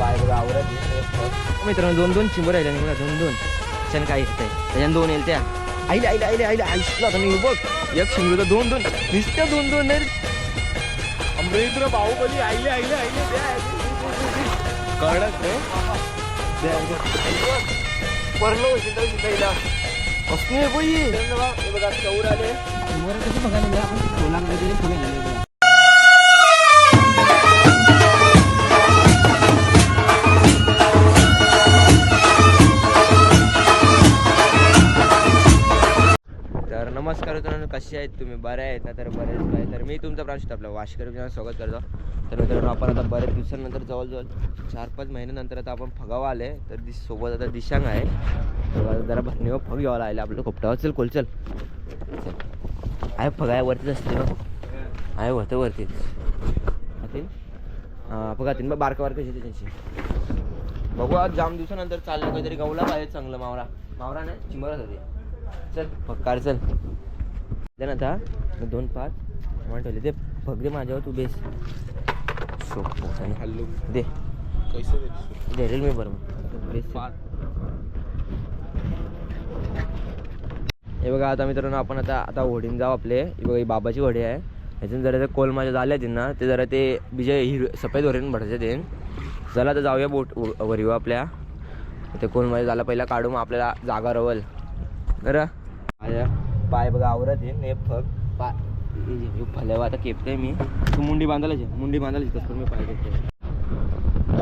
Bye बघा आवडत मित्रांनो दोन दोन चिंबर आहे नाही दोन दोन छान काय येत आहे त्याच्यानं दोन येईल त्या. आईले आईले आईले आईले आईला आता नाही बघ एक तर दोन दोन निसत्या दोन दोन नाही. अमृत्र बाहुबली आईले आईले आईले कळत रे परलो शिंदा शिंदा बघा चौर आले. कसं बघायला आपण. झाले तर नमस्कार मित्रांनो कसे आहेत तुम्ही? बरे आहेत ना? तर बरेच आहे तर मी तुमचा प्रांशुत आपलं वाशकर विषयावर स्वागत करतो. तर मित्रांनो आपण आता बरेच दिवसानंतर जवळजवळ चार पाच महिन्यानंतर आता आपण फगावा आले. तर दिस सोबत आता दिशांग आहे. तर जरा भरणीवर फग घ्यावा लागला. आपलं खोपटावर चल कोल चल. आहे फगाय आहे वरतीच असते ना? आहे होतं वरतीच हातीन हां बघा तीन बघ बारका बारका त्यांची. बघू आज जाम दिवसानंतर चाललं काहीतरी गवला पाहिजे चांगलं मावरा. मावरा नाही चिंबरच होते. चल. पक्कार चल. आता. दोन पाच. म्हणून ठेवले ते दे. माझ्यावर तू बेस. सोप हल्लो दे. कैसे दे. रेल मी बरोबर बेस हे बघा आता मित्रांनो आपण आता आता होडीन जाऊ आपले. हे बघा ही बाबाची होडी आहे. ह्याच्यात जरा ते कोल माझ्या झाल्या आहेत ना ते जरा ते बिजे हिर सफेद वरीन भरायचे ते. चला आता जाऊया बोट व- वरीव आपल्या. ते कोल माझ्या झाला पहिला काढू मग आपल्याला जागा रवल. बरं माझ्या पाय बघा आवरत येईल ने फक. पाय. फल्यावा आता केपते मी. तू मुंडी बांधायला जे. मुंडी बांधायला तसं मी पाय केपते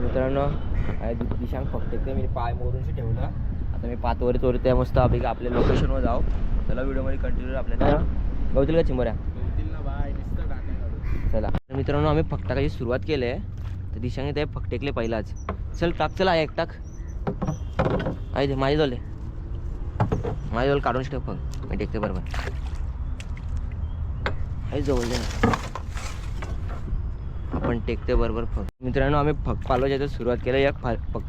मित्रांनो आहे दिशांक फक्त ते मी पाय मोरूनशी ठेवलं. आता मी पातवरी चोरते मस्त आपली आपल्या लोकेशनवर जाऊ. चला व्हिडिओमध्ये कंटिन्यू आपल्याला. गवतील का चिंबऱ्या? चला. मित्रांनो आम्ही फकटाकाची सुरुवात केली आहे. तर दिशांनी ते फकटेकले पहिलाच. चल टाक चला एक टाक. आहे ते माझे झाले. माझ्या जवळ काढून ठेव फग मी टेकते बरोबर. आहे जवळ आपण टेकते बरोबर फग मित्रांनो आम्ही फग पालवायच्या इथं सुरुवात केलं. या फा फग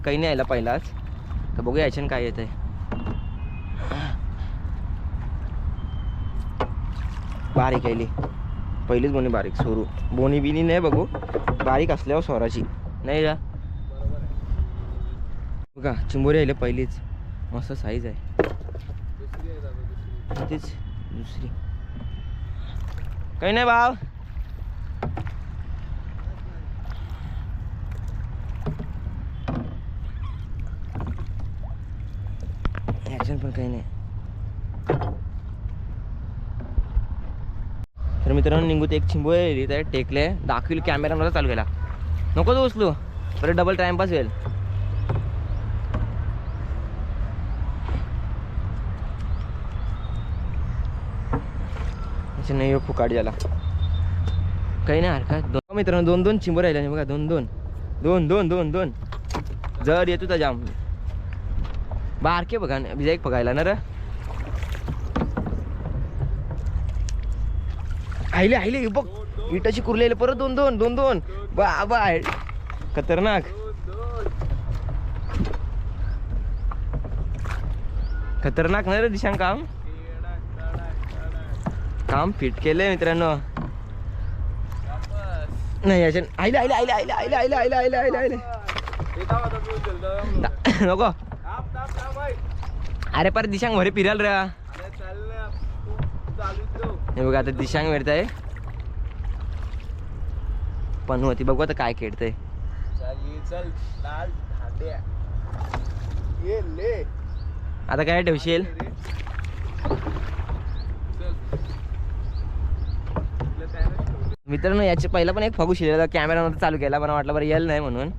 काही नाही यायला पहिलाच. तर बघूया याच्यानं काय येत आहे बारीक यायली. पहिलीच बोनी बारीक. सोरू. बोनी बिनी नाही बघू. बारीक असल्यावर स्वराची नाही का? बघा चिंबोरी आले पहिलीच. मस्त साईज आहे. तेच दुसरी. काही नाही भाव. ॲक्शन पण काही नाही. तर मित्रांनो निघूत एक चिंबू आहे त्या टेकले दाखवील कॅमेरा मला चालू केला. नको तो उचलू. परत डबल टाइमपास होईल. अच्छा नाही फुकाट झाला काही नाही हरकत. दोन मित्रांनो दोन दोन चिंबर राहिले बघा दोन दोन. दोन दोन दोन दोन. जर येतो तर जाम बारके बघा बिजा एक बघायला ना र आईले आईले बघ. इटाची कुरलेले परत दोन दोन दोन दोन. बा बाय खतरनाक. खतरनाक ना रे दिशांग काम काम फिट केलंय मित्रांनो. नाही याच्या आईला आईला आईला आईला आईला आईला आईला आईला आईला आईला. नको. अरे पर दिशांग भरे फिराल रे. हे बघा आता दिशांग मिळतंय. पण होती बघू आता काय खेळतंय. आता काय ठेवशील? मित्रांनो याच्या पहिला पण एक फगू शिरला कॅमेरा नव्हता चालू केला पण वाटलं बरं येईल नाही म्हणून.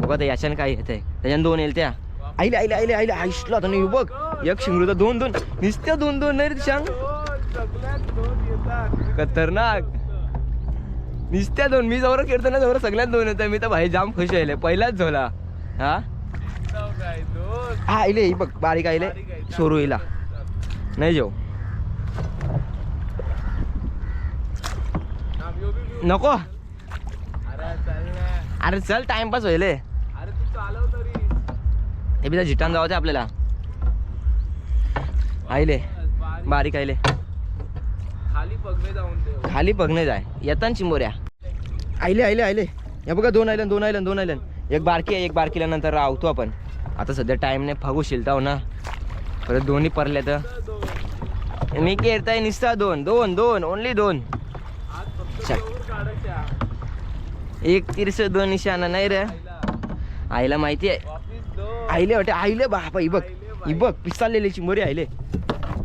बघा आता याच्यानं काय येत आहे त्याच्यानं दोन येईल त्या. आईले आईले आईले आईले आईसला आता नाही बघ. एक शिंगरूचा दोन दोन. नुसत्या दोन दोन नाही रे सांग खतरनाक. नुसत्या दोन. मी जवळ खेळतो ना जवळ सगळ्यात दोन येतं मी तर भाई जाम खुश आहे. पहिलाच झोला. हा? हा आईले बघ बारीक आईले. सोरू येईला नाही जेव. नको. अरे चल टाइमपास होईल हे. अरे तू चालव तरी. हे बी झिटान जावं ते आपल्याला. आईले बारीक आईले. खाली बघणे जाऊन दे खाली बघणे जाय. येतान चिंबोऱ्या. आईले आईले आईले. या बघा दोन आयलन दोन आयलन दोन आयलन. एक बारकी आहे एक बारकीला नंतर राहतो आपण. आता सध्या टाइम नाही फगू शिलताव ना. परत दोन्ही परले तर. मी केरताय निसता दोन दोन दोन ओनली दोन. चक. एक तीरशे दोन निशाणा नाही रे? आईला माहिती आहे. आईले वाटे आईले बापा ही बघ ही बघ पिसालेली चिंबोरी आईले.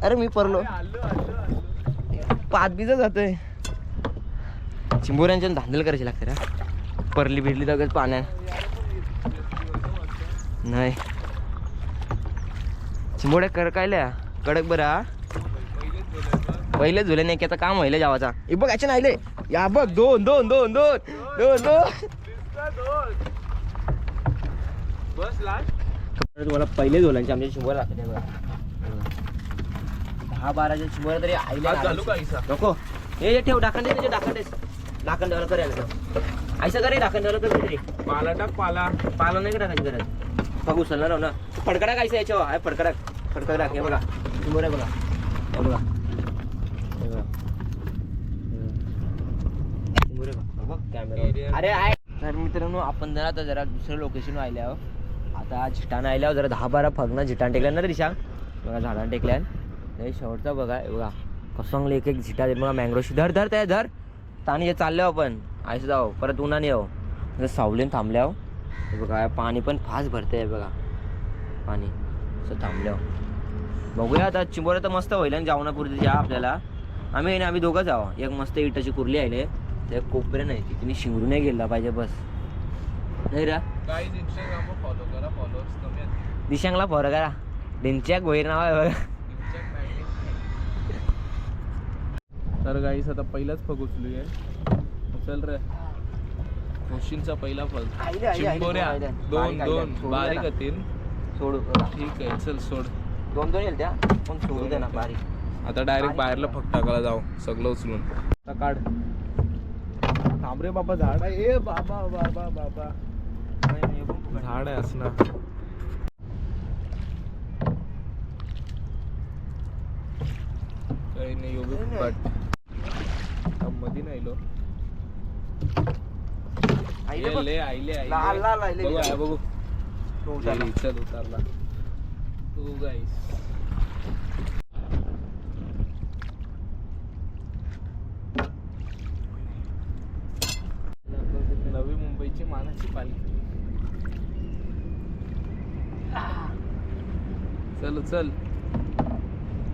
अरे मी परलो पाच बीज जातोय. चिंबोऱ्यांच्या धांदल करायची लागते रे. परली बिरली तर पाण्यात नाही. चिंबोड्या करकायल्या कडक बरं पहिले झुले नाही की आता काम व्हायला जावाचा. हे बघ याच्या नाही या बघ दोन दोन दोन दोन दोन दोन बस लास्ट तुम्हाला पहिले झोलांचे आमच्या दाखवते बघा दहा बाराच्या चिंबोर तरी आईला इसा नको. हे ठेव डाकण दे त्याचे डाकण दे. डाकण ठेवायला करायला ऐसा करे डाकण ठेवायला कर तरी पाला टाक पाला. पाला नाही का टाकायची गरज? बघू उचलणार ना. फडकडा कायचा याच्यावर. आहे फडकडा फडकडा टाक हे बघा. चिंबोर आहे बघा. हे बघा हे बघा चिंबोर आहे बघा. बघ कॅमेरा अरे आहे. तर मित्रांनो आपण जरा आता जरा दुसऱ्या लोकेशन आले आहो आता झिटाण आल्यावर जरा दहा बारा फगना झिटाण टेकल्या ना दिशा बघा झाडान टेकल्यान नाही शेवटचा बघा बघा. कसं एक एक झिटा देत बघा मँग्रोशी धर धर त्या धर. ताणी हे चाललो आपण. आयसं जाऊ परत उन्हाने येऊ. जर सावलीन थांबल्याव बघा पाणी पण फास्ट भरते आहे बघा. पाणी. असं थांबल्यावर बघूया आता. चिंबोऱ्या तर मस्त होईल आणि जावनापुरी जा आपल्याला. आम्ही आहे ना आम्ही दोघं जावं एक मस्त इटाची कुर्ली आहे. ते कोपरे नाही ती तुम्ही शिंगरू नाही गेला पाहिजे बस. नाही रा. काही इंस्टाग्राम फॉलो करा फॉलोअर्स कमी आहेत. दिशांगला करा. नाव आहे बघा. तर गाईस आता पहिलाच फग उचलूया. चल रे. खुशींचा पहिला फग. आईले, आईले, चिंबोऱ्या. आईले. दोन बारीक आईले. दोन. बारीक द्या होतील ना. सोडू. बघा. ठीक आहे चल सोड. दोन दोन येईल त्या? पण सोडू दे ना बारीक. आता डायरेक्ट बाहेरला फग टाकायला जाऊ. सगळं उचलून. आता काढ. थांब रे बाबा झाड आहे. ए बाबा बाबा बाबा. झाड आहे असणार काही नाही योगी फुकटमध्ये नाही लो आईले आईले आईले. बघू. आहे, बघू. चल उतारला. तू गाईस चल.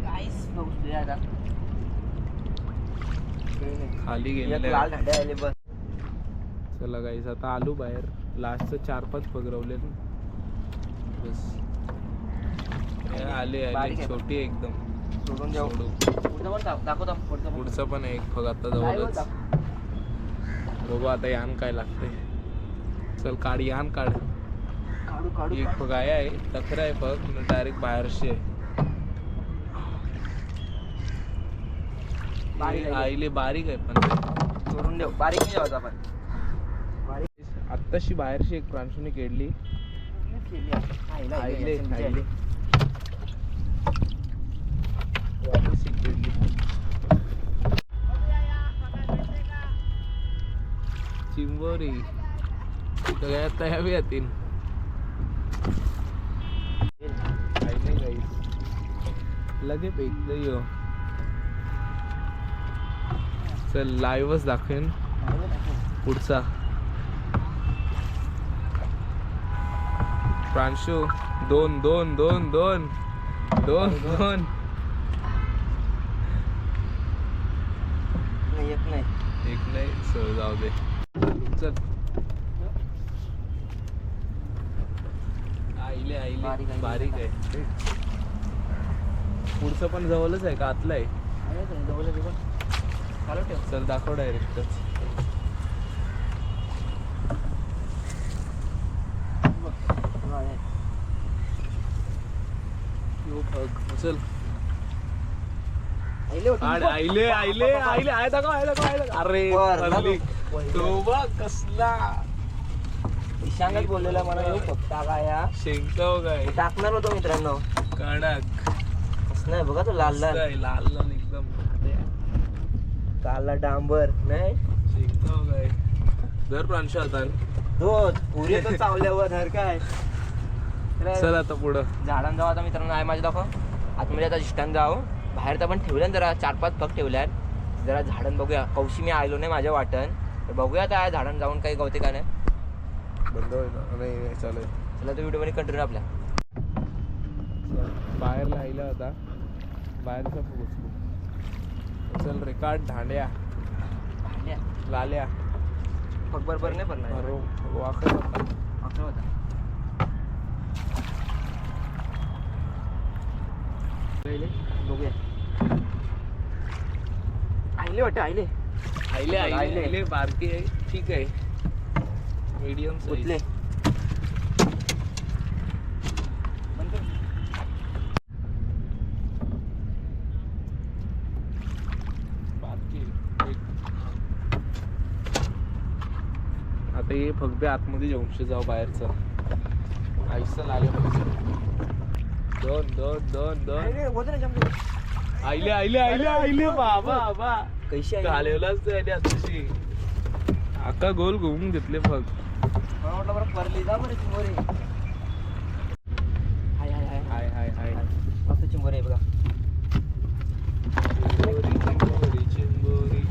काहीच आता. खाली एक गेलेले लाल झाडे आले बस. चला गाईस आता आलो बाहेर. लास्टचं चार पाच पगरवले. बस. हे आले आले. छोटी आहे एकदम. सोडून सोडू. पुढचं पण दाख- दाखव दाखव पुढचं पण. पुढचं पण आहे एक फग आता जवळच. बघू आता यान काय लागतंय. चल काढ यान काढू. एक फग आहे. तक्र आहे फग डायरेक्ट बाहेरशी आहे. आईले बारीक आहे पण सोडून देऊ. बारीक नाही जाऊ आपण. आत्ताशी बाहेरशी एक प्रांशुनी केडली. आईला आईले. चिंबोरी. सगळ्या तया बी येतील आईले गाईस लगे पेकलं यो. चल लाईव्हच दाखवेन. पुढचा. प्रांशू दोन दोन दोन दोन. दोन दोन. एक नाही. एक नाही सर जाऊ दे. चल. आईले आईले. बारीक आहे. पुढचं पण जवळच आहे का? आतलं आहे. चालू दाखव डायरेक्टच चल. आईले आड-. आईले आईले आईले. आहे दाखव आहे दाखव आहे दाखव. अरे वर. तो बघ कसला. ईशानच बोललेला मला येऊ फक्त काय या शेंगकाव काय टाकणार होतो मित्रांनो. कडक. नाही बघा तो लाल लाल लाल लाल एकदम काला डांबर नाही? काय? दर प्रांश आता. दो पुरे तर चावल्यावर धर काय? चला, आता पुढं. झाडांना जाऊ आता मित्रांनो आहे माझ्या दाखव. आतमध्ये आता इष्टान जाऊ. बाहेर तर पण ठेवल्या जरा चार पाच पग ठेवल्या जरा झाडण बघूया. कौशी मी आलो नाही माझ्या वाटण. तर बघूया आता झाडांना जाऊन काही गवते का नाही बंद होईल चालेल. चला तो व्हिडिओमध्ये कंटिन्यू आपल्या बाहेर राहिला होता बाहेरचा पोचलो चल रे काढ धांड्या. लाल्या. पग बरोबर नाही होता. होता. पहिले बघूया. आईले वाटतं आईले. आईले आईले आईले. बारकी आहे. ठीक आहे. मीडियम उतले बारकी एक आता हे फक्त आतमध्ये जेवणशे जाऊ बाहेरचं. आईचं लाले दोन दोन दोन दोन. आईले आईले आईले आईले बाबा बाबा. कैशी घालवलाच त्याने आताशी आका गोल घुमून घेतले फक्त परली जा बरं चिंबोरी हाय हाय हाय हाय हाय हाय मस्त चिंबोरी आहे बघा चिंबोरी चिंबोरी चिंबोरी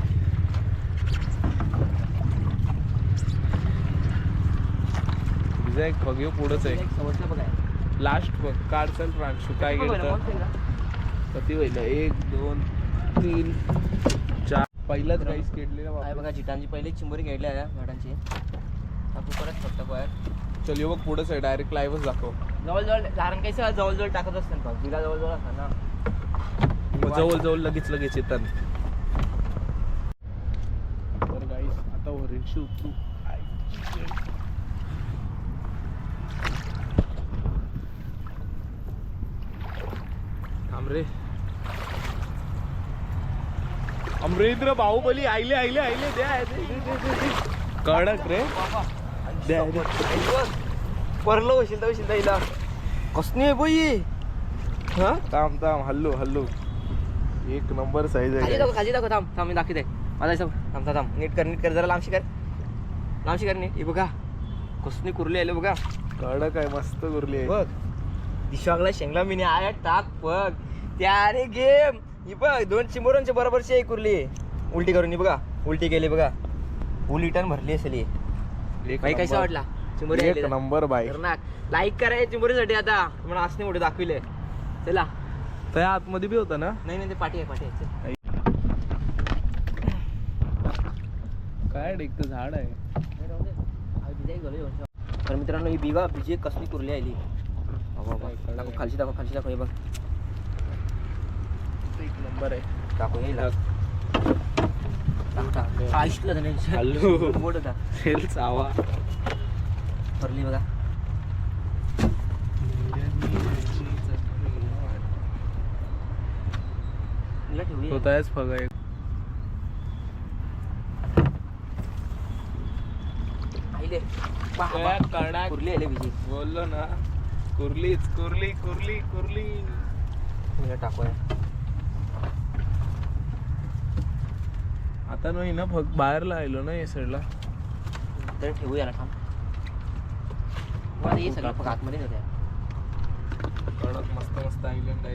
तुझा एक फग ह्यो पुढंच आहे बघा. लास्ट बघ काढ चल प्रांशू काय बघा, गेलं? किती होईल एक दोन तीन चार. पहिलाच राईस केडलेला बघा जिटांची पहिली चिंबोरी आहे झाडांची टाकू परत फक्त चल बघ पुढंच आहे. डायरेक्ट लाईव्हच दाखव. जवळजवळ झाडां काही जवळजवळ टाकत असतात बघ. बिला जवळजवळ असतात ना. मग जवळ जवळ लगेच लगेच येतात. तर गाईस आता वरीलशी उतरू थांब रे अमरेंद्र बाहुबली आईले आईले आईले द्या. कडक रे. द्या. परलो तर होशील ताईला कसनी आहे बोई? हा? थांब थांब हल्लू हल्लू. एक नंबर साईज खाली आहे दाखव खाली दाखव थांब थांब मी दाखवते. माझा हिसाब थांब थांब नीट कर नीट कर जरा लांबशी कर लांबशी कर नीट. हे बघा. कसनी कुरली आले बघा. कडक आहे मस्त गुरली आहे. बघ. दिशागला शेंगला मिनी आया टाक बघ. त्याने गेम. ही बघ दोन चिंबोरांच्या बरोबरची आहे कुरली. उलटी करून ही बघा. उलटी केली बघा. फुल रिटर्न भरली असेल ही. एक कसा. वाटला? एक नंबर बाई लाईक करा चिंबोरीसाठी आता. तुम्हाला असणे मोठे दाखविले. चला. त्या आतमध्ये बी होता ना? नाही नाही ते पाठी आहे पाठी आहे. चल. काय एक झाड आहे. एक. तर मित्रांनो ही बिगा बिजी कसली कुरली आली? दाखव खालची दाखव खालची दाखव हे बघ. एक नंबर आहे टाकू येईल लाग. टाक, टाक. बोट होता सेल चावा भरली बघा फग आहे आईले. पहा, कुरली बिजी बोललो ना कुर्लीच कुर्ली कुर्ली कुर्ली टाकूया आता नाही ना फक्त बाहेरला आलो ना या साईडला तर ठेवूया ना थांब. बरं, हे सगळं फक्त आतमध्ये होत्या कडक मस्त मस्त आयलंड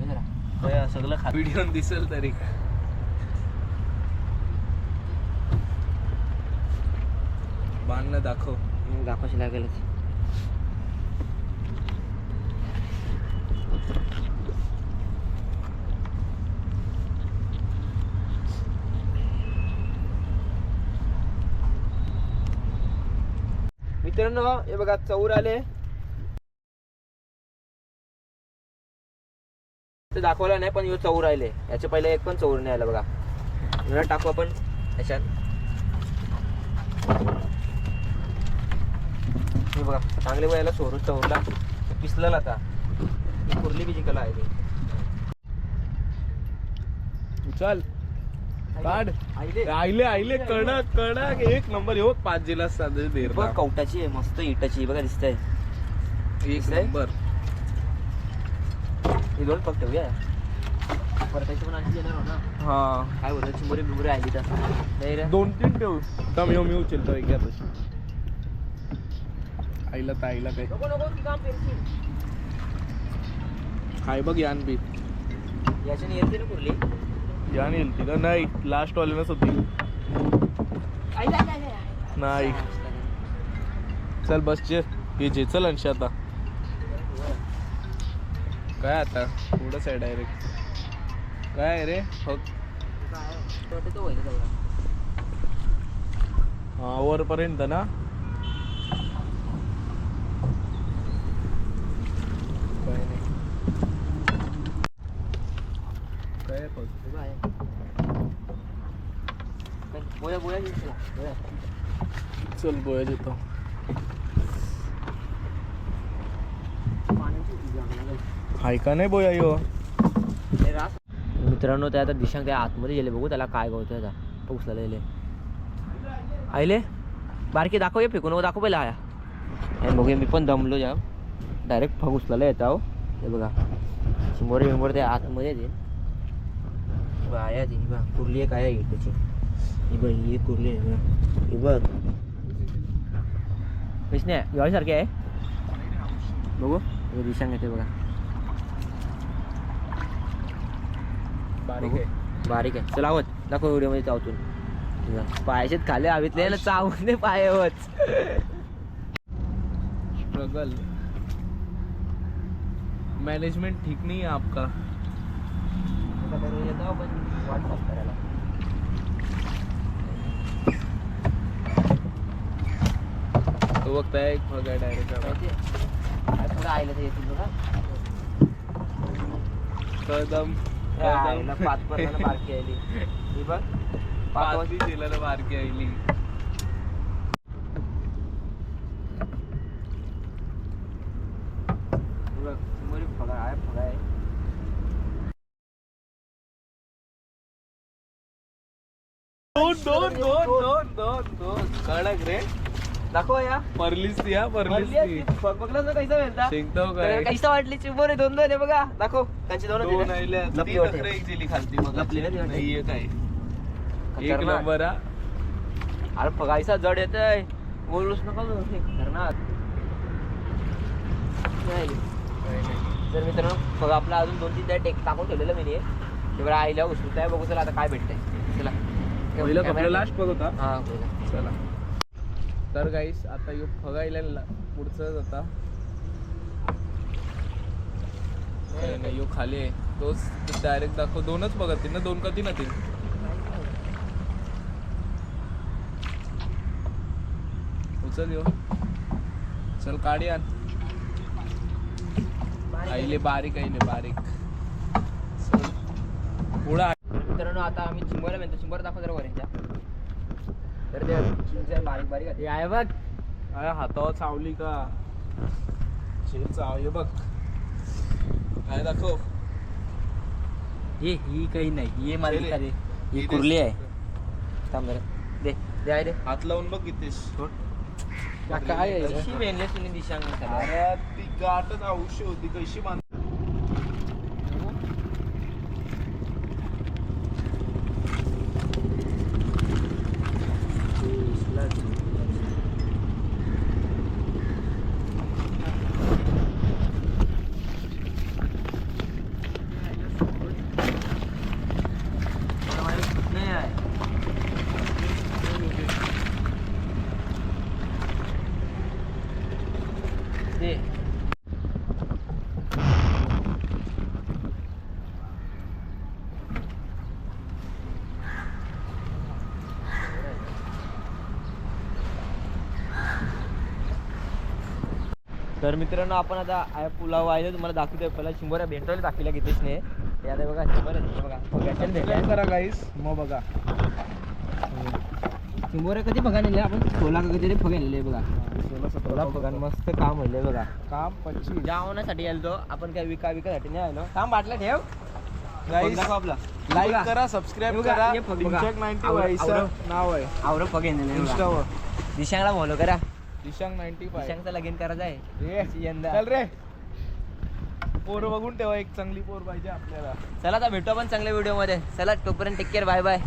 जरा. होय, सगळं खात व्हिडिओ दिसेल तरी. बांधणं दाखव. दाखवाशी लागेलच. मित्रांनो हे बघा चौर आले. ते दाखवलं नाही पण ह्यो चौर आले. याच्या पहिले एक पण चौर नाही आला बघा. टाकू आपण याच्यात. हे बघा चांगले वयाला चोरू चौरला पिसलेला आता. ही कुर्ली बिजी कला आहे. चल. काढ. आईले. आईले कडक कडक. एक नंबर येऊ पाच ही देर बघ कवटाची आहे मस्त इटाची बघा दिसतंय. एक दिसतंय? नंबर. ही दोन फक्त ठेवूया. परतायची पण आणखी येणार हो ना? हा. काय बोलतो चिंबोरी बिंबोरी आली तर नाही रे. दोन तीन ठेवू. मी उचलतो एक घ्या तशी. आईला काय? बघ यान बी याच्याने येते ना कुर्ली. यान येईल ती का? नाही लास्ट वाल्यानंच होती नाही. चल बस जे हे जे चल अंशी आता. काय आता? पुढंच आहे डायरेक्ट काय आहे रे? फक्त हा वरपर्यंत ना काय नाही काय आहे फक्त उभा आहे काय, बोया बोया चला, बोया. चल बोया देतो. ती. हाय का नाही बोया यो? हे. मित्रांनो त्या आता दिशांक त्या आतमध्ये गेले. बघू त्याला काय गवतोय आता. पाऊसला गेले. आईले बारकी दाखव ये फेकून. नको दाखव पहिला. आया आणि बघूया मी पण दमलो जा डायरेक्ट फग उचलायला येत आहो. हे बघा. शिंबोरे बिंबोरे त्या आतमध्ये बघा आया ती बघा. कुर्ली एक आहे त्याची ही बघ ही कुर्ली आहे ही बघ विष्णे सारखे आहे बघू दिशांक येते बघा बारीक आहे बारीक आहे चला आवत दाखव व्हिडिओमध्ये चावतून पायाचे खाली हवेतले ना चावून दे पायावच स्ट्रगल मैनेजमेंट ठीक नहीं है आपका तो वक्त डायरेक्ट येतील बघा. कदम पाच पर्यंत बारकी आली ही बघ पाच बारकी आईली आहे आहे दोन दोन दोन दोन दोन दोन. कडक रे. दाखव या. परलीस ती हा परलीस ती. बघलं ना कैसा मिळता शिंगतो काय? कैसा वाटली चिंबोरे दोन दोन आहे बघा. दाखव. त्यांची दोन होती दोन ना? आईल्या लपली ती वाटते. नखरे एक दिली खालती मग. लपली ना ती वाटते. नाहीये काय. एक खतरनाक. नंबर हा. अरे जड येतय. बोलूच नका बरं, हे खतरनाक. नाही. तर मित्रांनो बघा आपला अजून दोन तीन त्या टेक टाकून ठेवलेलं मी ते बरं आईला उचलत आहे. बघू चला आता काय भेटतंय. चला. पहिलं कपडे लास्ट बघ होता हा. चला. तर गाईस आता यो फगायला पुढचं आता नाही, यो खाली आहे. तोच डायरेक्ट दाखव. दोनच बघत ना? दोन कधी ना तीन उचल यो. चल काढी आण. आईले बारीक आईले बारीक. चल. पुढं मित्रांनो आता आम्ही चिंबरला म्हणतो चिंबर दाखव जरा वरायच्या तर ते बारीक बारीक आहे. आहे बघ. अरे हातावर चावली का? शेल चाव हे बघ. काय दाखव? ही ही काही नाही. ही मला. दे ही कुर्ली. आहे. थांब जरा. दे दे आहे दे. हात लावून बघ कितीस काय आहे? अरे ती गाठच औषध होती कशी बांध नाही आहे दे तर मित्रांनो आपण आता पुलाव आहे तुम्हाला दाखवतोय. पहिला शिंबोऱ्या भेटवले दाखवल्या घेतेच नाही ते आता बघा शिंबोऱ्या बघा बघा. गाईस मग बघा. शिंबोऱ्या कधी बघा नेले आपण सोला का कधी फगा नेले बघा. सोला सतरा फगान मस्त काम होईल बघा. काम पंचवीस. जावण्यासाठी आलो आपण काय विका विकासाठी नाही आलो. काम बाटला ठेव. आपला. लाईक बघा. करा सबस्क्राईब बघा, करा. बघा. नाव आहे. आवर फगे नेले इंस्टावर दिशांगला बोलो करा. दिशांक नाईन्टी फाय दिशांगचं लगीन करायचं आहे. यंदा. चल रे. पोर बघून ठेवा एक चांगली पोर पाहिजे आपल्याला. चला आता भेटू आपण चांगल्या व्हिडिओमध्ये. चला तोपर्यंत टेक केअर बाय बाय